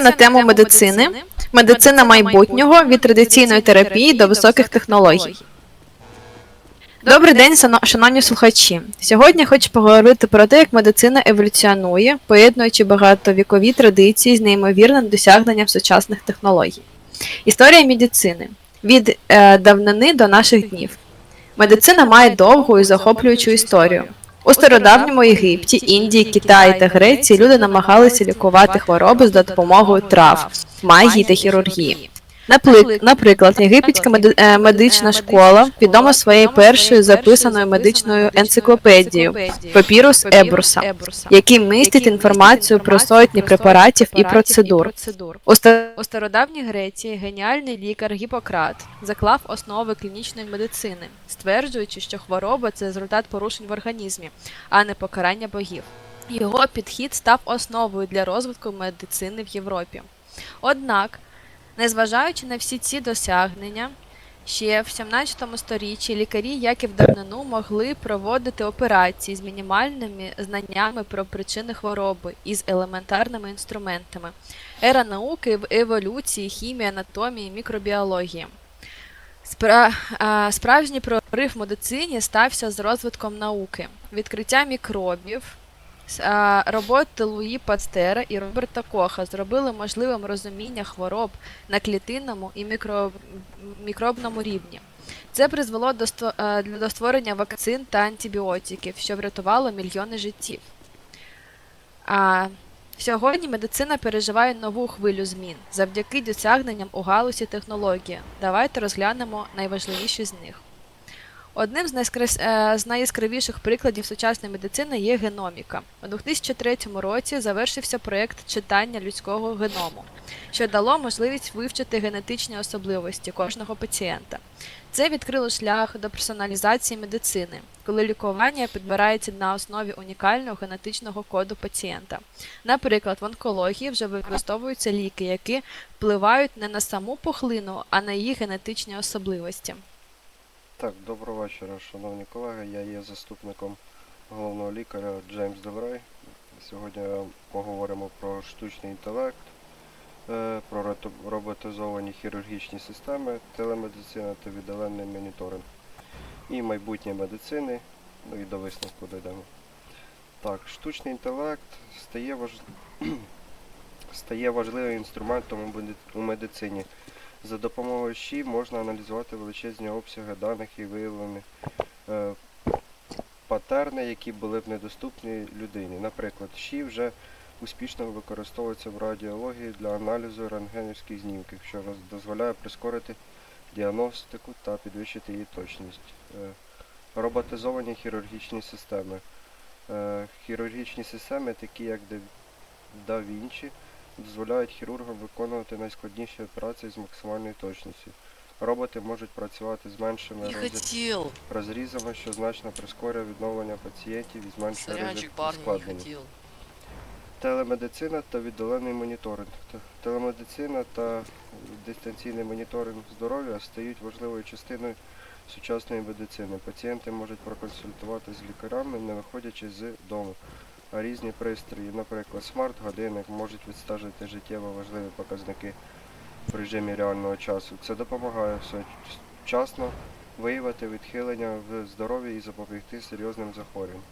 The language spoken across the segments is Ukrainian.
на тему медицини, медицина майбутнього від традиційної терапії до високих технологій. Добрий день, шановні слухачі. Сьогодні хочу поговорити про те, як медицина еволюціонує, поєднуючи багатовікові традиції з неймовірним досягненням сучасних технологій. Історія медицини від е, давнини до наших днів. Медицина має довгу і захоплюючу історію. У стародавньому Єгипті, Індії, Китаї та Греції люди намагалися лікувати хвороби за допомогою трав, магії та хірургії. Напли- Наприклад, єгипетська меди- е, медична школа відома своєю першою записаною медичною енциклопедією Папірус Ебруса, який містить інформацію про сотні препаратів і процедур. У У стародавній Греції геніальний лікар Гіппократ заклав основи клінічної медицини, стверджуючи, що хвороба це результат порушень в організмі, а не покарання богів. Його підхід став основою для розвитку медицини в Європі. Однак, незважаючи на всі ці досягнення, ще в 17 сторіччі лікарі, як і в давнину, могли проводити операції з мінімальними знаннями про причини хвороби і з елементарними інструментами. Ера науки в еволюції, хімії, анатомії, мікробіології. Спра... Справжній прорив в медицині стався з розвитком науки, відкриття мікробів. Роботи Луї Пастера і Роберта Коха зробили можливим розуміння хвороб на клітинному і мікро... мікробному рівні. Це призвело до, е, до створення вакцин та антибіотиків, що врятувало мільйони життів. А Сьогодні медицина переживає нову хвилю змін завдяки досягненням у галузі технології. Давайте розглянемо найважливіші з них. Одним з, найскрес- е, з найяскравіших прикладів сучасної медицини є геноміка. У 2003 році завершився проєкт читання людського геному, що дало можливість вивчити генетичні особливості кожного пацієнта. Це відкрило шлях до персоналізації медицини, коли лікування підбирається на основі унікального генетичного коду пацієнта. Наприклад, в онкології вже використовуються ліки, які впливають не на саму пухлину, а на її генетичні особливості. Так, доброго вечора, шановні колеги. Я є заступником головного лікаря Джеймс Деврей. Сьогодні поговоримо про штучний інтелект, е, про роботизовані хірургічні системи, телемедицина та віддалений моніторинг. І майбутнє медицини, ну і до висновку дійдемо. Так, штучний інтелект стає, важ... стає важливим інструментом у медицині. За допомогою ЩІ можна аналізувати величезні обсяги даних і виявлені е, патерни, які були б недоступні людині. Наприклад, ЩІ вже успішно використовується в радіології для аналізу рентгенівських знімків, що дозволяє прискорити діагностику та підвищити її точність. Е, роботизовані хірургічні системи. Е, хірургічні системи, такі як Вінчі, дозволяють хірургам виконувати найскладніші операції з максимальною точністю. Роботи можуть працювати з меншими Не розрізами, що значно прискорює відновлення пацієнтів і зменшує ризик хотел. Телемедицина та віддалений моніторинг. Телемедицина та дистанційний моніторинг здоров'я стають важливою частиною сучасної медицини. Пацієнти можуть проконсультувати з лікарями, не виходячи з дому. А різні пристрої, наприклад, смарт-годинник, можуть відстежити життєво важливі показники в режимі реального часу. Це допомагає вчасно виявити відхилення в здоров'ї і запобігти серйозним захворюванням.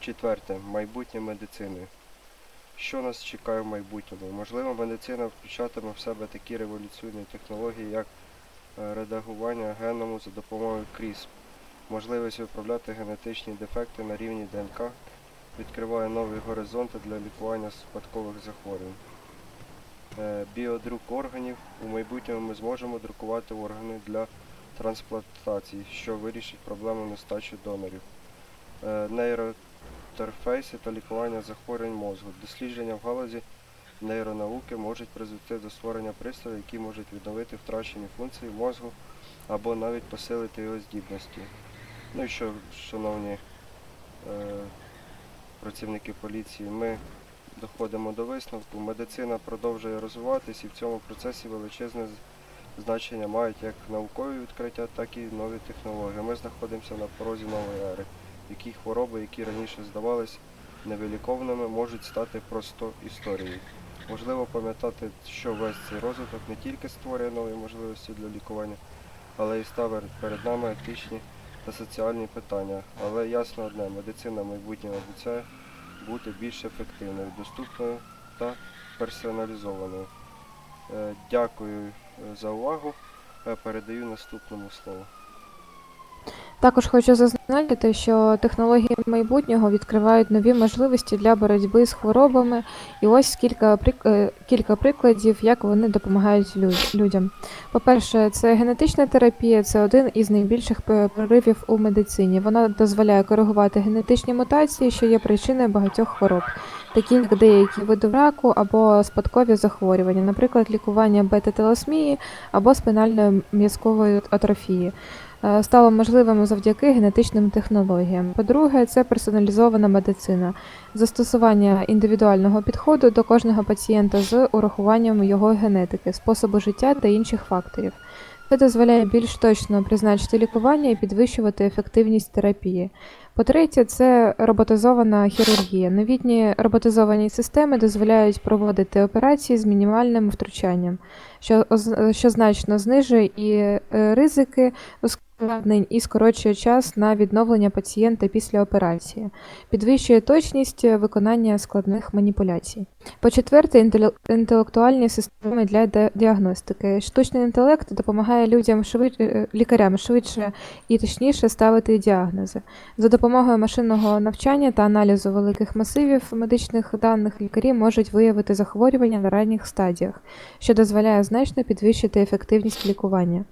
Четверте. Майбутнє медицини. Що нас чекає в майбутньому? Можливо, медицина включатиме в себе такі революційні технології, як е, редагування геному за допомогою CRISPR. Можливість виправляти генетичні дефекти на рівні ДНК відкриває нові горизонти для лікування спадкових захворювань. Е, Біодрук органів. У майбутньому ми зможемо друкувати органи для трансплантації, що вирішить проблему нестачі донорів. Е, Нейроінтерфейси та лікування захворювань мозку. Дослідження в галузі нейронауки можуть призвести до створення пристроїв, які можуть відновити втрачені функції мозку або навіть посилити його здібності. Ну і що, шановні е, працівники поліції, ми доходимо до висновку. Медицина продовжує розвиватись і в цьому процесі величезне значення мають як наукові відкриття, так і нові технології. Ми знаходимося на порозі нової ери, в якій хвороби, які раніше здавались невиліковними можуть стати просто історією. Важливо пам'ятати, що весь цей розвиток не тільки створює нові можливості для лікування, але й ставить перед нами етичні та соціальні питання. Але ясно одне, медицина майбутнього обіцяє бути більш ефективною, доступною та персоналізованою. Е, Дякую е, за увагу. Е, Передаю наступному слову. Також хочу зазначити, що технології майбутнього відкривають нові можливості для боротьби з хворобами, і ось кілька, е, кілька прикладів, як вони допомагають лю- людям. По-перше, це генетична терапія, це один із найбільших проривів у медицині. Вона дозволяє коригувати генетичні мутації, що є причиною багатьох хвороб, такі як деякі види раку або спадкові захворювання, наприклад, лікування бета-телосмії або спинальної м'язкової атрофії стало можливим завдяки генетичним технологіям. По-друге, це персоналізована медицина, застосування індивідуального підходу до кожного пацієнта з урахуванням його генетики, способу життя та інших факторів. Це дозволяє більш точно призначити лікування і підвищувати ефективність терапії. По-третє, це роботизована хірургія. Новітні роботизовані системи дозволяють проводити операції з мінімальним втручанням, що, що значно знижує і е, ризики ускладнень і скорочує час на відновлення пацієнта після операції, підвищує точність виконання складних маніпуляцій. По-четверте, інтелектуальні системи для діагностики. Штучний інтелект допомагає людям швид... е, лікарям швидше і точніше ставити діагнози. За допомогою машинного навчання та аналізу великих масивів медичних даних лікарі можуть виявити захворювання на ранніх стадіях, що дозволяє значно підвищити ефективність лікування.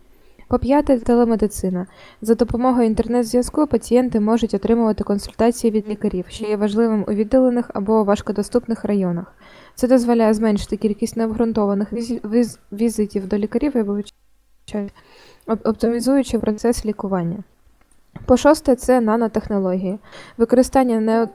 По-п'яте, телемедицина. За допомогою інтернет-зв'язку пацієнти можуть отримувати консультації від лікарів, що є важливим у віддалених або важкодоступних районах. Це дозволяє зменшити кількість необґрунтованих віз- візитів до лікарів і вибачаю, оптимізуючи процес лікування. По шосте, це нанотехнології. Використання не...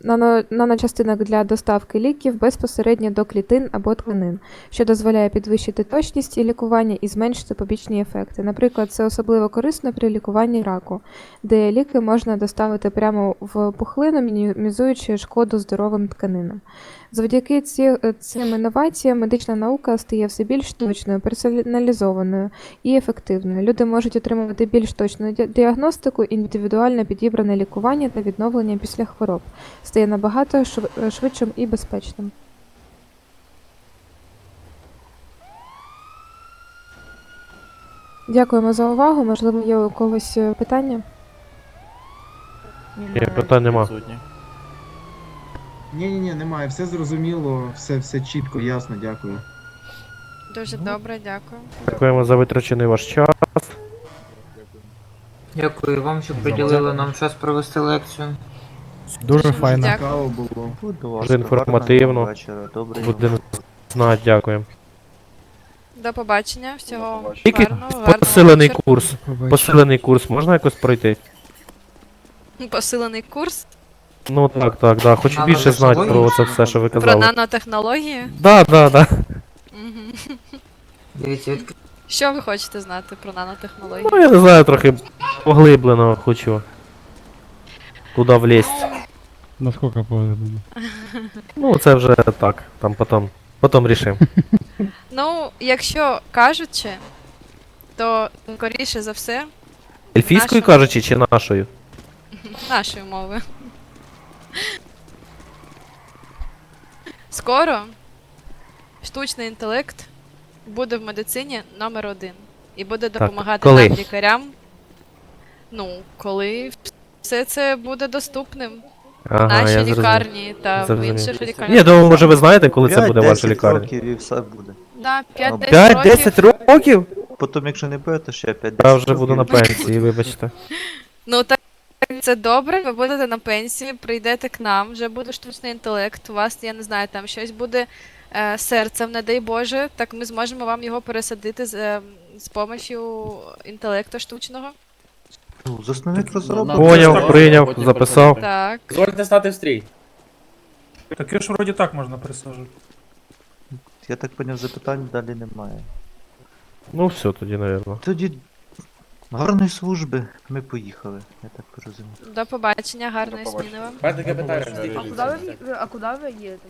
нано... наночастинок для доставки ліків безпосередньо до клітин або тканин, що дозволяє підвищити точність і лікування і зменшити побічні ефекти. Наприклад, це особливо корисно при лікуванні раку, де ліки можна доставити прямо в пухлину, мінімізуючи шкоду здоровим тканинам. Завдяки ці, е, цим інноваціям медична наука стає все більш точною, персоналізованою і ефективною. Люди можуть отримувати більш точну діагностику, індивідуально підібране лікування та відновлення після хвороб. Стає набагато е, швидшим і безпечним. Дякуємо за увагу. Можливо, є у когось е, питання? Ні, питань нема. Ні, ні, ні, немає, все зрозуміло, все, все чітко, ясно, дякую. Дуже добре, дякую. Дякуємо за витрачений ваш час. Дякую вам, що приділили нам час провести лекцію. Дуже файно. Дякую. Цікаво було. Дуже інформативно. Будемо знати, дякуємо. До побачення, всього Тільки гарного, гарного посилений вечора. курс. Посилений курс можна якось пройти? Посилений курс Ну так, так, да. Хочу більше знати про це все, що ви про казали. нанотехнології. Да, да, да. Мгм. Дивіться, від... Що ви хочете знати про нанотехнології? Ну я не знаю, трохи поглиблено хочу. Туди влізть. Насколько повезло? Ну це вже так, там потім. Потім рішимо. Ну, якщо кажучи, то скоріше за все Ельфійською Нашою. кажучи, чи нашою? нашою мовою. Скоро штучний інтелект буде в медицині номер один. І буде допомагати коли? нам лікарям. Ну, коли все це буде доступним в нашій я лікарні та в інших Ні, лікарнях. я думаю, може ви знаєте, коли це буде 5-10 ваша лікарня? років і все буде. Да, 5-10 5-10 років. років? Потім, якщо не буде, то ще 5-10 Я вже буду на пенсії, вибачте. Ну так це добре, ви будете на пенсії, прийдете к нам, вже буде штучний інтелект, у вас, я не знаю, там щось буде е, серцем, не дай Боже, так ми зможемо вам його пересадити з, е, з допомогою інтелекту штучного. Ну, Засновник розробок. Поняв, прийняв, записав. Так. Дозвольте стати в стрій. Так ж вроді так можна присаджувати. Я так поняв, запитань далі немає. Ну все тоді, напевно. Тоді Гарної служби, ми поїхали, я так розумію. До побачення, гарної До побачення. зміни вам. Бачите, А куди ви, а куди ви їдете?